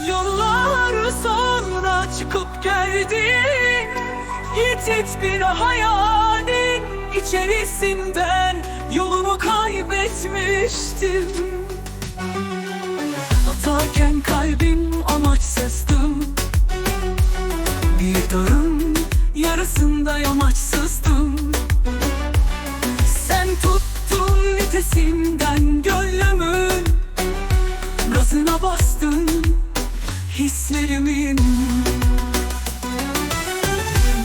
Yollar sonra çıkıp geldin Yiğit bir hayalin içerisinden Yolumu kaybetmiştim. Atarken kalbim amaçsızdım. Bir dağın yarısında yamaçsızdım. Sen tuttun nitesimden gönlümün Gazına bastın hislerimin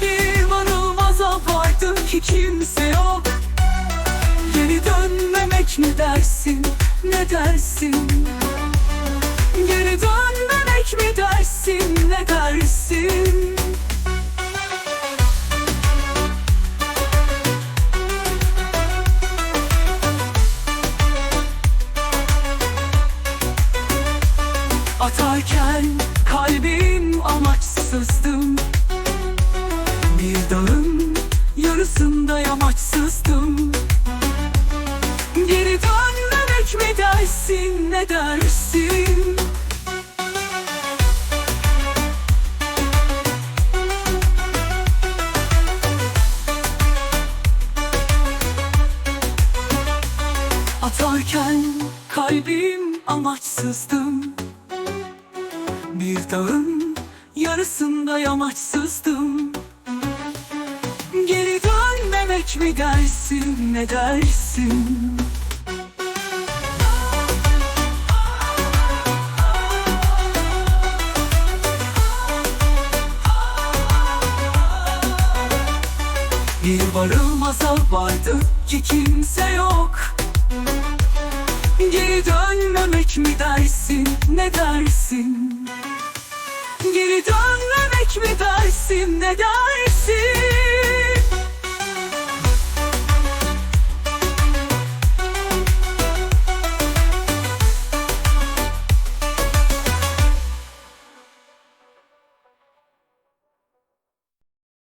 Bir varılmaza vardım ki kimse yok Geri dönmemek mi dersin, ne dersin? Geri dönmemek mi dersin, ne dersin? Atarken kalbim amaçsızdım. Bir dağın yarısında yamaçsızdım. Geri dönmemek mi dersin ne dersin? Atarken kalbim amaçsızdım Bir dağın yarısında yamaçsızdım. Geri dönmemek mi dersin ne dersin? Bir varılmaza vardı ki kimse yok. Geri dönmemek mi dersin ne dersin Geri